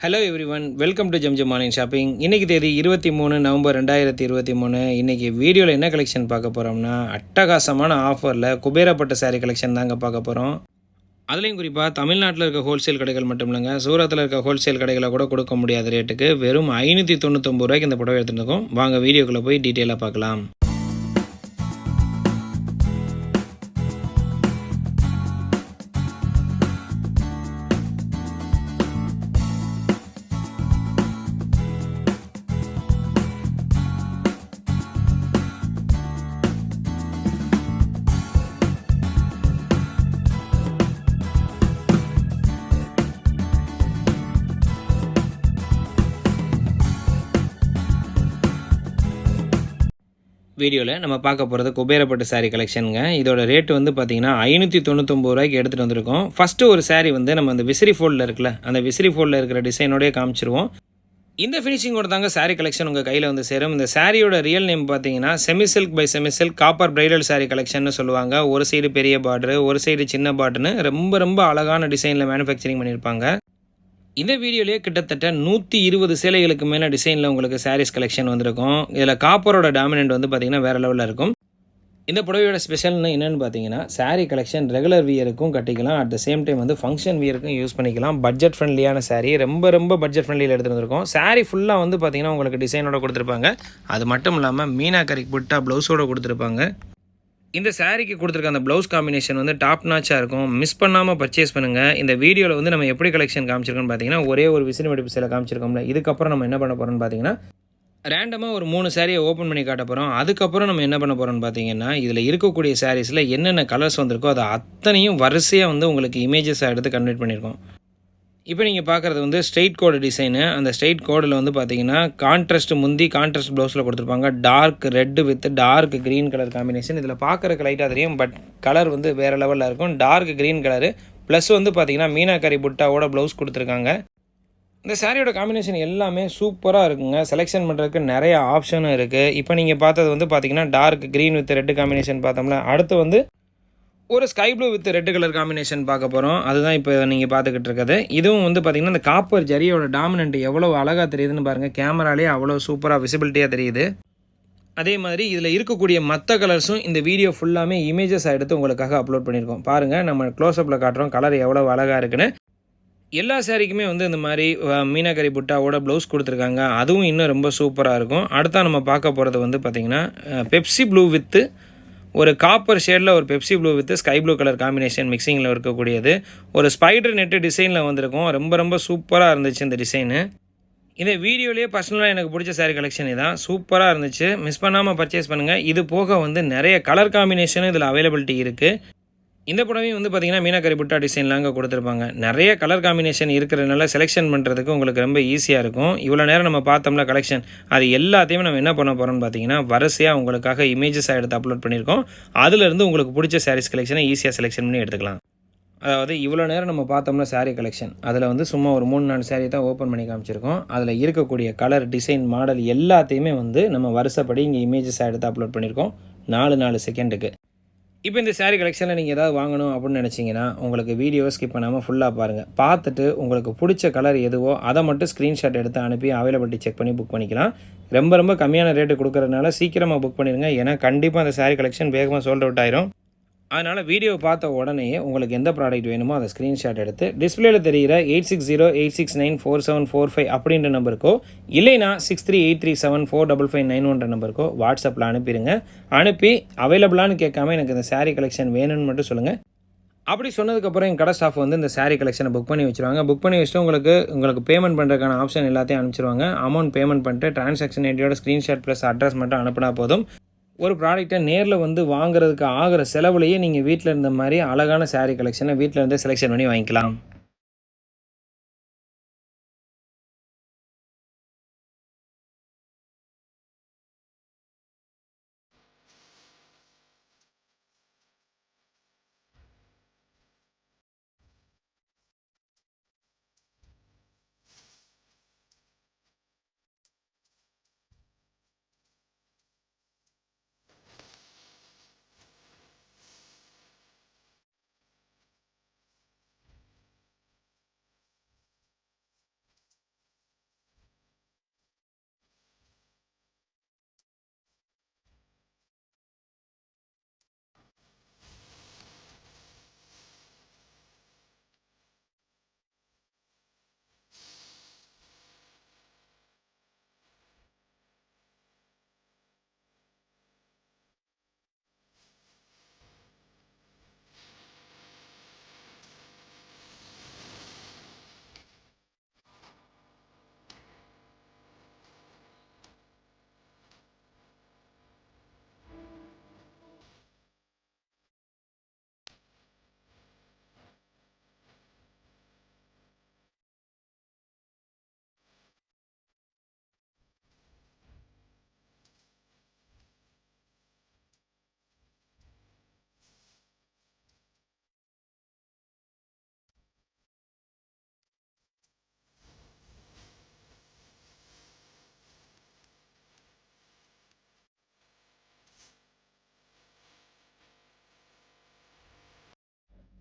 Hello everyone welcome to Zamzam online shopping இன்றைக்கி தேதி இருபத்தி மூணு நவம்பர் ரெண்டாயிரத்தி இருபத்தி மூணு. இன்றைக்கி வீடியோவில் என்ன கலெக்ஷன் பார்க்க போகிறோம்னா அட்டகாசமான ஆஃபரில் குபேரப்பட்ட சாரீ கலெக்ஷன் தாங்க பார்க்க போகிறோம் அதுலேயும் குறிப்பாக தமிழ்நாட்டில் இருக்க ஹோல்சேல் கடைகள் மட்டும் இல்லைங்க சூரத்தில் இருக்க ஹோல்சேல் கடைகளை கூட கொடுக்க முடியாத ரேட்டுக்கு வெறும் ஐநூற்றி தொண்ணூத்தொம்பது ரூபாய்க்கு இந்த புடவை எடுத்துகிட்டு வாங்க வீடியோக்குள்ளே போய் டீட்டெயிலாக பார்க்கலாம். வீடியோவில் நம்ம பார்க்க போகிறது குபேரப்பட்டு சாரீ கலெக்ஷனுங்க இதோட ரேட்டு வந்து பார்த்தீங்கன்னா ஐநூற்றி தொண்ணூத்தொம்பது ரூபாய்க்கு எடுத்துகிட்டு வந்திருக்கோம். ஃபஸ்ட்டு ஒரு சாரீ வந்து நம்ம அந்த விசிறி ஃபோல்டில் இருக்குல்ல அந்த விசிறி ஃபோல்டில் இருக்கிற டிசைனோடய காமிச்சிருவோம். இந்த ஃபினிஷிங்கோட தாங்க சாரீ கலெக்ஷன் உங்கள் கையில் வந்து சேரும். இந்த சாரியோட ரியல் நேம் பார்த்தீங்கன்னா semi silk by semi silk copper bridal sari collection சொல்லுவாங்க. ஒரு சைடு பெரிய பார்டரு ஒரு சைடு சின்ன பார்டர்னு ரொம்ப ரொம்ப அழகான டிசைனில் மேனுஃபேக்சரிங் பண்ணியிருப்பாங்க இந்த வீடியோலேயே கிட்டத்தட்ட நூற்றி இருபது சேலைகளுக்கு மேலே டிசைனில் உங்களுக்கு சாரீஸ் கலெக்ஷன் வந்திருக்கும். இதில் காப்பரோட டாமினன்ட் வந்து பார்த்திங்கன்னா வேறு லெவலில் இருக்கும். இந்த புடவையோட ஸ்பெஷல்னு என்னென்னு பார்த்தீங்கன்னா சாரீ கலெக்ஷன் ரெகுலர் வியருக்கும் கட்டிக்கலாம். அட் த சேம் டைம் வந்து ஃபங்க்ஷன் வியருக்கும் யூஸ் பண்ணிக்கலாம். பட்ஜெட் ஃப்ரெண்ட்லியான சாரீ ரொம்ப ரொம்ப பட்ஜெட் ஃப்ரெண்ட்லியில் எடுத்துகிட்டு வந்திருக்கோம் சாரீ ஃபுல்லாக வந்து பார்த்திங்கன்னா உங்களுக்கு டிசைனோட கொடுத்துருப்பாங்க. அது மட்டும் இல்லாமல் மீனாக்கரி புட்டா ப்ளவுஸோட கொடுத்துருப்பாங்க. இந்த சாரீக்கு கொடுத்துருக்க அந்த ப்ளவுஸ் காம்பினேஷன் வந்து டாப் நாச்சாக இருக்கும். மிஸ் பண்ணாமல் பர்ச்சேஸ் பண்ணுங்கள் இந்த வீடியோவில் வந்து நம்ம எப்படி கலெக்ஷன் காமிச்சிருக்கோம்னு பார்த்தீங்கன்னா ஒரே ஒரு விசிறி வெடிப்பு சேலை காமிச்சிருக்கோம்ல இதுக்கப்புறம் நம்ம என்ன பண்ண போகிறோம்னு பார்த்தீங்கன்னா ரேண்டமாக ஒரு மூணு சாரியை ஓப்பன் பண்ணி காட்ட போகிறோம் அதுக்கப்புறம் நம்ம என்ன பண்ண போகிறோம்னு பார்த்தீங்கன்னா இதில் இருக்கக்கூடிய சாரீஸில் என்னென்ன கலர்ஸ் வந்திருக்கோ அதை அத்தனையும் வரிசையாக வந்து உங்களுக்கு இமேஜஸாக எடுத்து கன்வெர்ட் பண்ணியிருக்கோம் இப்போ நீங்கள் பார்க்குறது வந்து ஸ்ட்ரெயிட் கோடு டிசைனு அந்த ஸ்ட்ரெயிட் கோடில் வந்து பார்த்தீங்கன்னா கான்ட்ராஸ்ட் முந்தி கான்ட்ராஸ்ட் ப்ளவுஸில் கொடுத்துருப்பாங்க. Dark red with dark green colour combination இதில் பார்க்குறக்கு லைட்டாக தெரியும் பட் கலர் வந்து வேறு லெவலில் இருக்கும். டார்க் க்ரீன் கலரு ப்ளஸ் வந்து பார்த்தீங்கன்னா மீனாக்கரி புட்டாவோட ப்ளவுஸ் கொடுத்துருக்காங்க. இந்த சாரியோட காம்பினேஷன் எல்லாமே சூப்பராக இருக்குங்க. செலெக்ஷன் பண்ணுறதுக்கு நிறைய ஆப்ஷனும் இருக்குது இப்போ நீங்கள் பார்த்தது வந்து பார்த்தீங்கன்னா dark green with red combination பார்த்தோம்னா அடுத்து வந்து ஒரு sky blue with red colour combination பார்க்க போகிறோம் அதுதான் இப்போ நீங்கள் பார்த்துக்கிட்டு இருக்கிறது. இதுவும் வந்து பார்த்திங்கன்னா இந்த காப்பர் ஜரியோட டாமினன்ட் எவ்வளோ அழகாக தெரியுதுன்னு பாருங்கள் கேமராலே அவ்வளோ சூப்பராக விசிபிலிட்டியாக தெரியுது. அதே மாதிரி இதில் இருக்கக்கூடிய மற்ற கலர்ஸும் இந்த வீடியோ ஃபுல்லாமே இமேஜஸாக எடுத்து உங்களுக்காக அப்லோட் பண்ணியிருக்கோம். பாருங்கள் நம்ம க்ளோஸ்அப்பில் காட்டுறோம் கலர் எவ்வளோ அழகாக இருக்குன்னு. எல்லா சேரீக்குமே வந்து இந்த மாதிரி அஹ், புட்டாவோட ப்ளவுஸ் கொடுத்துருக்காங்க. அதுவும் இன்னும் ரொம்ப சூப்பராக இருக்கும். அடுத்தா நம்ம பார்க்க போகிறது வந்து பார்த்திங்கன்னா பெப்சி ப்ளூ வித்து ஒரு காப்பர் ஷேடில் ஒரு Pepsi blue with sky blue colour combination மிக்சிங்கில் இருக்கக்கூடியது. ஒரு ஸ்பைடர் நெட்டு டிசைனில் வந்திருக்கும். ரொம்ப ரொம்ப சூப்பராக இருந்துச்சு இந்த டிசைனு இந்த வீடியோலேயே பர்சனலாக எனக்கு பிடிச்ச saree கலெக்ஷன் இதான். சூப்பராக இருந்துச்சு. மிஸ் பண்ணாமல் பர்ச்சேஸ் பண்ணுங்கள் இது போக வந்து நிறைய கலர் காம்பினேஷனும் இதில் அவைலபிலிட்டி இருக்குது இந்த புடவையும் வந்து பார்த்திங்கன்னா மீனாக்கரி புட்டா டிசைன்லாம் அங்கே கொடுத்துருப்பாங்க. நிறைய கலர் காம்பினேஷன் இருக்கிறதுனால செலெக்ஷன் பண்ணுறதுக்கு உங்களுக்கு ரொம்ப ஈஸியாக இருக்கும். இவ்வளோ நேரம் நம்ம பார்த்தோம்ல கலெக்ஷன் அது எல்லாத்தையுமே நம்ம என்ன பண்ண போகிறோம்னு பார்த்தீங்கன்னா வரிசையாக உங்களுக்காக இமேஜஸாக எடுத்து அப்லோட் பண்ணியிருக்கோம். அதுலேருந்து உங்களுக்கு பிடிச்ச சாரீஸ் கலெக்ஷனை ஈஸியாக செலெக்ஷன் பண்ணி எடுத்துக்கலாம். அதாவது இவ்வளோ நேரம் நம்ம பார்த்தோம்னா சாரீ கலெக்ஷன் அதில் வந்து சும்மா ஒரு மூணு நாலு சாரீ தான் ஓப்பன் பண்ணி காமிச்சிருக்கோம். அதில் இருக்கக்கூடிய கலர் டிசைன் மாடல் எல்லாத்தையுமே வந்து நம்ம வருஷப்படி இங்கே இமேஜஸாக எடுத்து அப்லோட் பண்ணியிருக்கோம். நாலு நாலு செகண்டுக்கு இப்போ இந்த saree கலெக்ஷனில் நீங்கள் ஏதாவது வாங்கணும் அப்படின்னு நினச்சிங்கன்னா உங்களுக்கு வீடியோவை ஸ்கிப் பண்ணாமல் ஃபுல்லாக பாருங்கள் பார்த்துட்டு உங்களுக்கு பிடிச்ச கலர் எதுவோ அதை மட்டும் ஸ்க்ரீன்ஷாட் எடுத்து அனுப்பி அவைலபிலிட்டி செக் பண்ணி புக் பண்ணிக்கலாம். ரொம்ப ரொம்ப கம்மியான ரேட்டு கொடுக்குறதுனால சீக்கிரமாக புக் பண்ணிடுங்க. ஏன்னா கண்டிப்பாக அந்த சாரீ கலெக்ஷன் வேகமாக சோல்ட் அவுட் ஆயிரும். அதனால் வீடியோ பார்த்த உடனே உங்களுக்கு எந்த ப்ராடக்ட் வேணுமோ அதை ஸ்க்ரீன்ஷாட் எடுத்து டிஸ்பிளேல தெரிகிற eight six zero eight six nine four seven four five அப்படின்ற நம்பருக்கோ இல்லைனா six three eight three seven four double five nine ஒன்ற நம்பருக்கோ வாட்ஸ்அப்பில் அனுப்பிடுங்க. அனுப்பி அவைலபிளானு கேட்காம எனக்கு இந்த சாரீ கலெக்ஷன் வேணும்னு மட்டும் சொல்லுங்கள் அப்படி சொன்னதுக்கப்புறம் எங்கள் கடை ஸ்டாஃப் வந்து இந்த சாரீ கலெக்ஷனை புக் பண்ணி வச்சுருவாங்க. புக் பண்ணி வச்சுட்டு உங்களுக்கு உங்களுக்கு பேமெண்ட் பண்ணுறதுக்கான ஆப்ஷன் எல்லாத்தையும் அனுப்பிச்சிருவாங்க. அமௌண்ட் பேமெண்ட் பண்ணிட்டு டிரான்சாக்ஷன் ஐடியோட ஸ்க்ரீன்ஷாட் ப்ளஸ் அட்ரஸ் மட்டும் அனுப்பினா போதும். ஒரு ப்ராடக்ட்டை நேரில் வந்து வாங்குறதுக்கு ஆகிற செலவுலையே நீங்கள் வீட்டில் இருந்த மாதிரி அழகான சாரீ கலெக்ஷனை வீட்டில் இருந்தே செலெக்ஷன் பண்ணி வாங்கிக்கலாம்.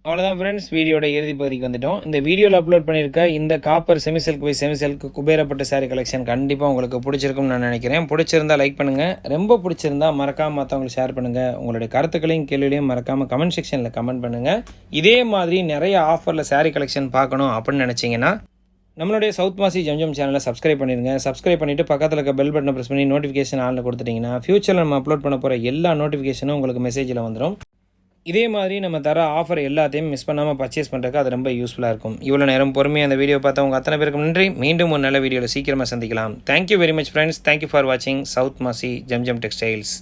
அவ்வளோதான் ஃப்ரெண்ட்ஸ் வீடியோட இறுதி பகுதிக்கு வந்துட்டோம். இந்த வீடியோவில் அப்லோட் பண்ணியிருக்க இந்த copper semi silk by semi குபேரப்பட்ட saree collection கண்டிப்பாக உங்களுக்கு பிடிச்சிருக்கும்னு நான் நினைக்கிறேன். பிடிச்சிருந்தா லைக் பண்ணுங்கள் ரொம்ப பிடிச்சிருந்தா மறக்காமல் மற்றவங்களுக்கு ஷேர் பண்ணுங்கள் உங்களுடைய கருத்துக்களையும் கேள்விகளையும் மறக்காமல் கமெண்ட் செக்ஷனில் கமெண்ட் பண்ணுங்கள் இதே மாதிரி நிறைய ஆஃபரில் saree கலெக்ஷன் பார்க்கணும் அப்படின்னு நினச்சிங்கன்னா நம்மளுடைய சவுத் மாசி ஜம்ஜம் சேனலை சப்ஸ்கிரைப் பண்ணிடுங்க சப்ஸ்கிரைப் பண்ணிவிட்டு பக்கத்தில் இருக்க பெல் பட்டனை ப்ரெஸ் பண்ணி நோட்டிஃபிகேஷன் ஆனில் கொடுத்துட்டிங்கன்னா ஃப்யூச்சரில் நம்ம அப்லோட் பண்ண போகிற எல்லா நோட்டிஃபிகேஷனும் உங்களுக்கு மெசேஜில் வந்துடும் இதே மாதிரி நம்ம தர ஆஃபர் எல்லாத்தையும் மிஸ் பண்ணாமல் பர்ச்சேஸ் பண்ணுறதுக்கு அது ரொம்ப யூஸ்ஃபுல்லாக இருக்கும். இவ்வளோ நேரம் பொறுமையாக அந்த வீடியோ பார்த்தவங்க அத்தனை பேருக்கு நன்றி. மீண்டும் ஒரு நல்ல வீடியோவில் சீக்கிரமாக சந்திக்கலாம். Thank you very much friends thank you for வாட்சிங் சவுத் மாசி ஜம்ஜம் டெக்ஸ்டைல்ஸ்